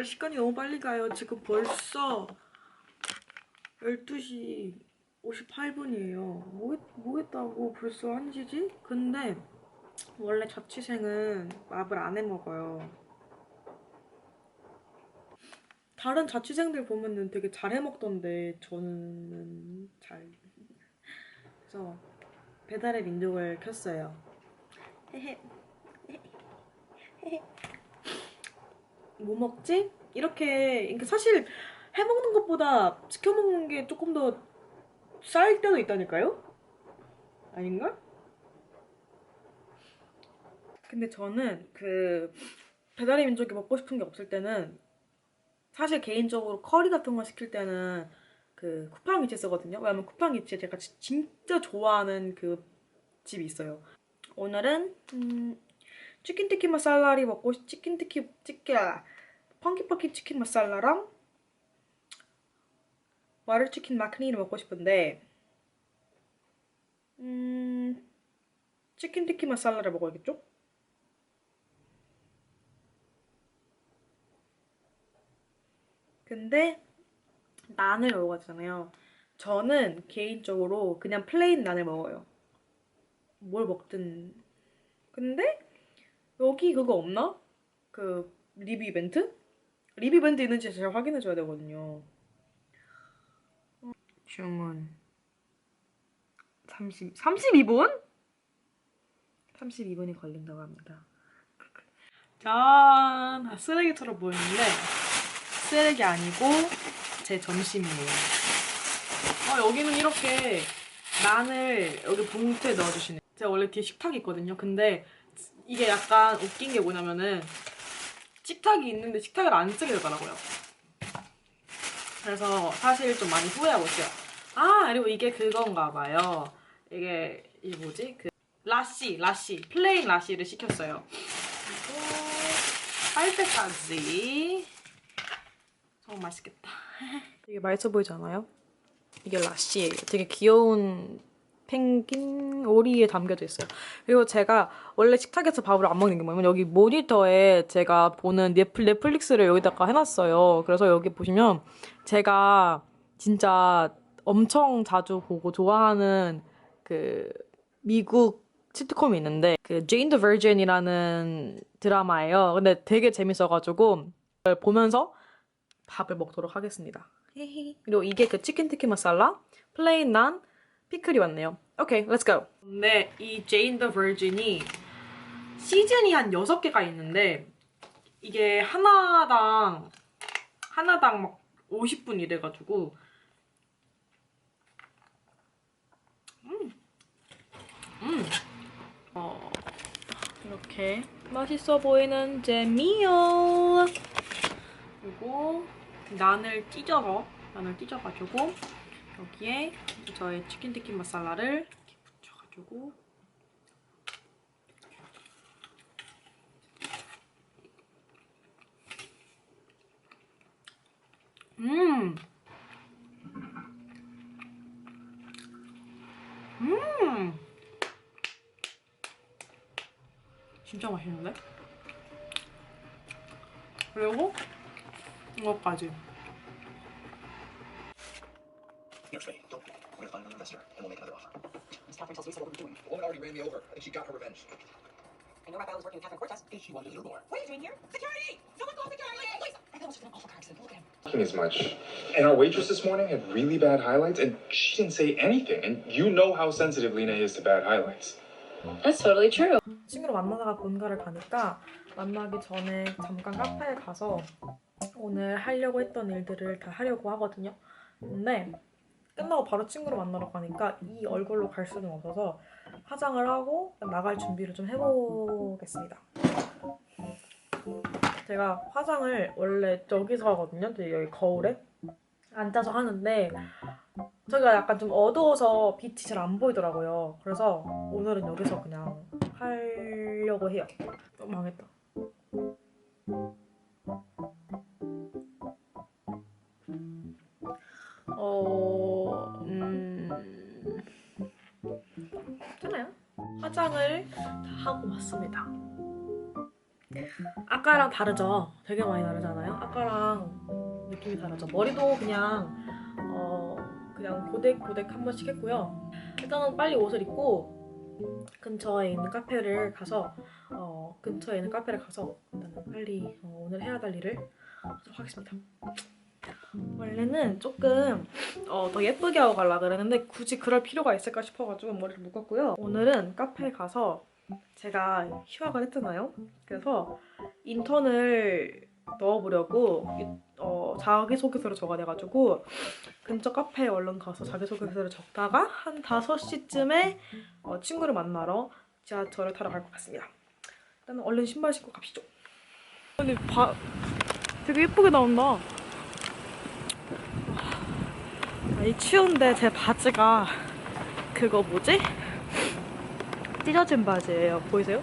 아, 시간이 너무 빨리 가요. 지금 벌써 12시 58분이에요. 뭐, 했, 뭐 했다고 벌써 1시지? 근데 원래 자취생은 밥을 안 해 먹어요. 다른 자취생들 보면은 되게 잘 해 먹던데 저는 잘. 그래서 배달의 민족을 켰어요. 헤헤. 헤헤. 뭐 먹지? 이렇게 그러니까 사실 해 먹는 것보다 시켜 먹는 게 조금 더쌀 때도 있다니까요? 아닌가? 근데 저는 그 배달의 민족이 먹고 싶은 게 없을 때는 사실 개인적으로 커리 같은 거 시킬 때는 그 쿠팡 이츠 쓰거든요. 왜냐면 쿠팡 이츠에 제가 지- 진짜 좋아하는 그 집이 있어요. 오늘은 음, 치킨 티키 마살라리 먹고 싶- 치킨 티키 치킨 펑키퍼키 치킨 마살라랑 와르 치킨 마크니를 먹고 싶은데 음 치킨 티키 마살라를 먹어야겠죠? 근데 난을 먹어야 되잖아요. 저는 개인적으로 그냥 플레인 난을 먹어요. 뭘 먹든. 근데 여기 그거 없나? 그 리뷰 이벤트? 리뷰 이벤트 있는지 제가 확인해줘야 되거든요. 주문 30, 32분? 32분이 걸린다고 합니다. 짠! 아, 쓰레기처럼 보이는데 쓰레기 아니고 제 점심이에요. 어, 여기는 이렇게 난을 여기 봉투에 넣어주시네요. 제가 원래 뒤에 식탁이 있거든요. 근데 이게 약간 웃긴 게 뭐냐면은 식탁이 있는데 식탁을 안 쓰게 되더라고요. 그래서 사실 좀 많이 후회하고 있어요. 아 그리고 이게 그건가 봐요. 이게 이게 뭐지? 그 라시 라시 플레인 라시를 시켰어요. 그리고 빨대까지 정말 맛있겠다. 되게 맛있어 보이지 않아요? 이게 라시예요. 되게 귀여운 펭귄 오리에 담겨져 있어요. 그리고 제가 원래 식탁에서 밥을 안 먹는 게 뭐냐면 여기 모니터에 제가 보는 넷플, 넷플릭스를 여기다가 해놨어요. 그래서 여기 보시면 제가 진짜 엄청 자주 보고 좋아하는 그 미국 시트콤이 있는데 그 제인 더 버진이라는 드라마예요. 근데 되게 재밌어가지고 보면서 밥을 먹도록 하겠습니다. 그리고 이게 그 치킨 티키 마살라, 플레인 난, 피클이 왔네요. 오케이, 렛츠 고. 근데 이 제인 더 버진이 시즌이 한 6개가 있는데 이게 하나당 하나당 막 50분 이래가지고 음, 음, 어, 이렇게 맛있어 보이는 제 미요. 그리고 난을 찢어서 난을 찢어가지고 여기에 저의 치킨 티키 마살라를 이렇게 붙여가지고 음. 음. 진짜 맛있는데? 그리고 이것까지. Actually, don't. We're gonna find another investor, and we'll make another offer. Miss Catherine tells Lisa what we're doing. The woman already ran me over. I think she got her revenge. I know Raphael was working with Catherine Cortez. She wanted to do more. What are you doing here? Security! Someone call security! Lisa! Raphael was in an awful car accident. Look at him. talking as much. And our waitress this morning had really bad highlights, and she didn't say anything. And you know how sensitive Lena is to bad highlights. That's totally true. 친구를 만나다가 본가를 가니까 만나기 전에 잠깐 카페에 가서 오늘 하려고 했던 일들을 다 하려고 하거든요. 근데 끝나고 바로 친구를 만나러 가니까 이 얼굴로 갈 수는 없어서 화장을 하고 나갈 준비를 좀 해보겠습니다. 제가 화장을 원래 저기서 하거든요. 여기 거울에 앉아서 하는데 저기가 약간 좀 어두워서 빛이 잘 안 보이더라고요. 그래서 오늘은 여기서 그냥 하려고 해요. 또 망했다. 어, 화장을 다 하고 왔습니다. 아까랑 다르죠? 되게 많이 다르잖아요? 아까랑 느낌이 다르죠? 머리도 그냥 어 그냥 고데고데 한 번씩 했고요. 일단은 빨리 옷을 입고 근처에 있는 카페를 가서 어 근처에 있는 카페를 가서 일단은 빨리 어, 오늘 해야 할 일을 하도록 하겠습니다. 원래는 조금 어, 더 예쁘게 하고 가려 그랬는데 굳이 그럴 필요가 있을까 싶어가지고 머리를 묶었고요. 오늘은 카페에 가서 제가 휴학을 했잖아요. 그래서 인턴을 넣어보려고 이- 어, 자기소개서를 적어내가지고 근처 카페에 얼른 가서 자기소개서를 적다가 한 5시쯤에 어, 친구를 만나러 지하철을 타러 갈 것 같습니다. 일단 얼른 신발 신고 갑시죠. 근데 바... 되게 예쁘게 나온다. 아, 이 추운데 제 바지가 그거 뭐지? 찢어진 바지예요. 보이세요?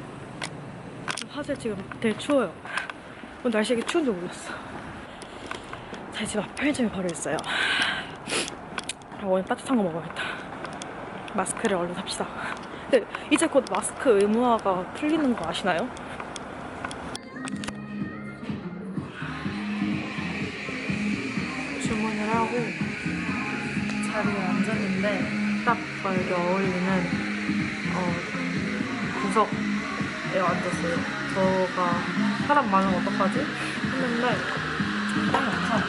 사실 지금 되게 추워요. 오늘 날씨가 이렇게 추운 줄 몰랐어. 제집앞 편의점이 바로 있어요. 아, 오늘 따뜻한 거 먹어야겠다. 마스크를 얼른 삽시다. 근데 이제 곧 마스크 의무화가 풀리는 거 아시나요? 자리에 앉았는데 딱 저에게 어울리는 어, 구석에 앉았어요. 저가 사람 많으면 어떡하지? 했는데 딱 맞춰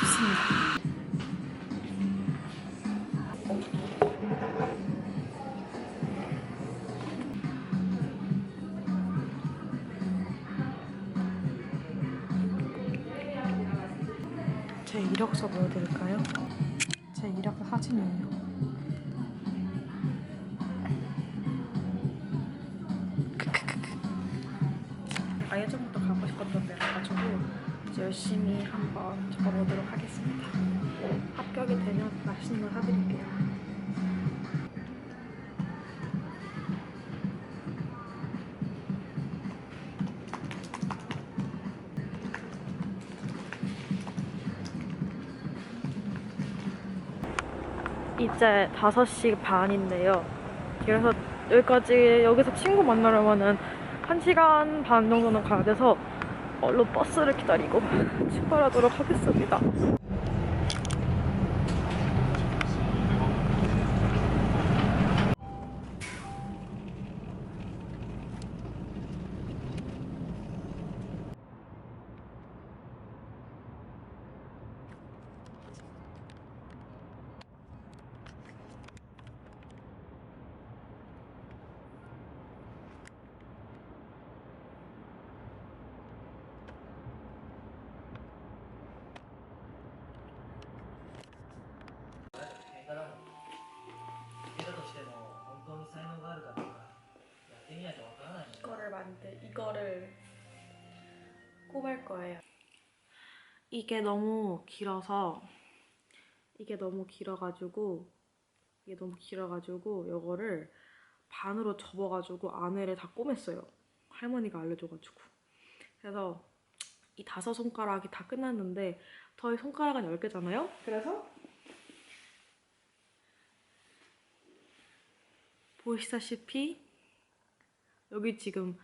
좋습니다. 제 이력서 보여드릴까요? 열심히 한번 적어보도록 하겠습니다. 합격이 되면 맛있는 거 사드릴게요. 이제 5시 반인데요. 그래서 여기까지 여기서 친구 만나려면은 1시간 반 정도는 가야 돼서 얼른 버스를 기다리고 출발하도록 하겠습니다. 만들 이거를 꼽을 거예요. 이게 너무 길어서 이게 너무 길어가지고 이게 너무 길어가지고 이거를 반으로 접어가지고 안에를 다 꼬맸어요. 할머니가 알려줘가지고 그래서 이 다섯 손가락이 다 끝났는데 저희 손가락은 열 개잖아요. 그래서 보시다시피 여기 지금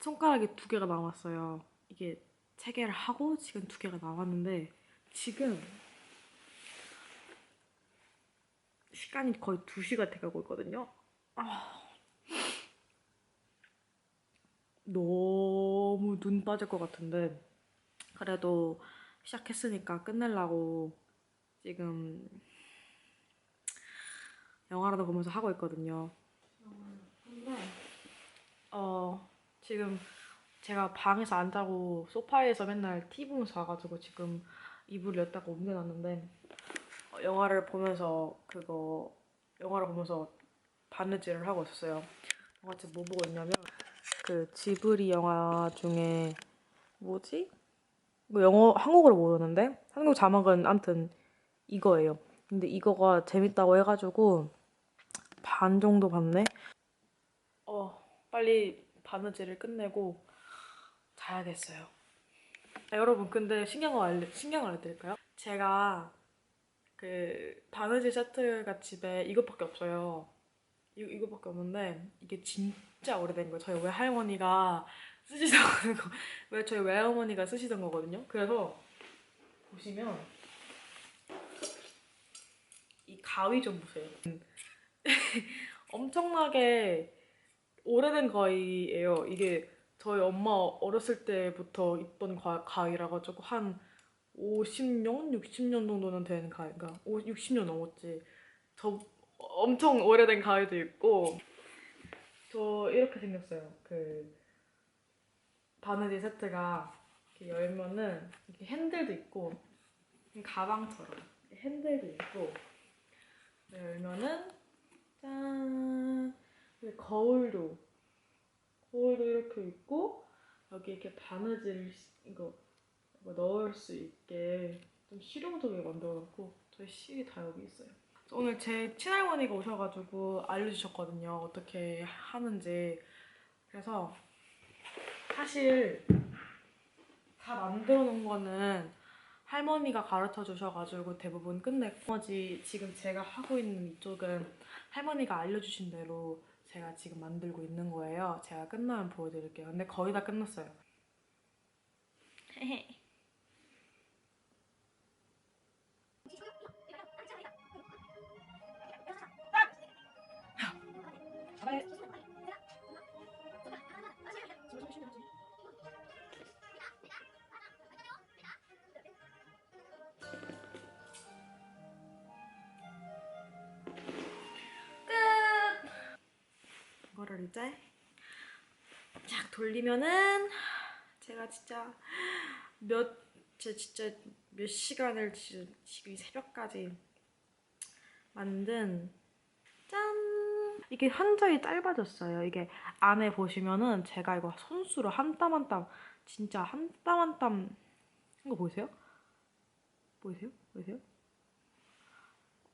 손가락이 두 개가 남았어요. 이게 세 개를 하고 지금 두 개가 남았는데 지금 시간이 거의 두 시가 돼가고 있거든요. 아, 너무 눈 빠질 것 같은데 그래도 시작했으니까 끝내려고 지금 영화라도 보면서 하고 있거든요. 근데 어 지금 제가 방에서 안 자고 소파에서 맨날 TV 보면서 와가지고 지금 이불을 여기다가 옮겨놨는데 어, 영화를 보면서 그거 영화를 보면서 바느질을 하고 있었어요. 영화 지금 뭐 보고 있냐면 그 지브리 영화 중에 뭐지? 이거 영어 한국어를 모르는데 한국 자막은 아무튼 이거예요. 근데 이거가 재밌다고 해가지고 반 정도 봤네. 어, 빨리 바느질을 끝내고 자야겠어요. 아, 여러분, 근데 거 알려, 거 알려드릴까요? 제가 그 바느질 세트가 집에 이것밖에 없어요. 이, 이거밖에 없는데 이게 진짜 오래된 거예요. 저희 외할머니가 쓰시던 거, 왜 저희 외할머니가 쓰시던 거거든요. 그래서 보시면 이 가위 좀 보세요. 엄청나게 오래된 가위예요. 이게 저희 엄마 어렸을 때부터 있던 가, 가위라 가지고 한 50년, 60년 정도는 된 가위가 60년 넘었지. 저 엄청 오래된 가위도 있고 저 이렇게 생겼어요. 그 바느질 세트가 이렇게 열면은 이렇게 핸들도 있고 가방처럼 핸들도 있고 네, 열면은 짠 거울도 거울도 이렇게 있고 여기 이렇게 바느질 시- 이거, 이거 넣을 수 있게 좀 실용적이게 만들어놨고 저희 실이 다 여기 있어요. 오늘 제 친할머니가 오셔가지고 알려주셨거든요 어떻게 하는지 그래서 사실 다 만들어 놓은 거는 할머니가 가르쳐 주셔가지고 대부분 끝냈고 지금 제가 하고 있는 이쪽은 할머니가 알려주신 대로 제가 지금 만들고 있는 거예요. 제가 끝나면 보여드릴게요. 근데 거의 다 끝났어요. 이거를 이제 쫙 돌리면은 제가 진짜 몇 제 진짜 몇 시간을 지금, 지금 이 새벽까지 만든 짠 이게 한 장이 짧아졌어요. 이게 안에 보시면은 제가 이거 손수로 한 땀 한 땀 진짜 한 땀 한땀한거 보이세요? 보이세요? 보이세요?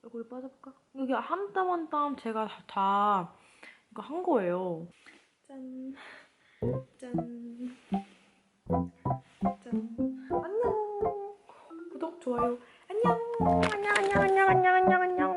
얼굴 빠져볼까? 여기 한 땀 한 땀 제가 다, 한 거예요. 짠. 짠. 짠. 안녕. 구독, 좋아요. 안녕. 안녕, 안녕, 안녕, 안녕, 안녕, 안녕.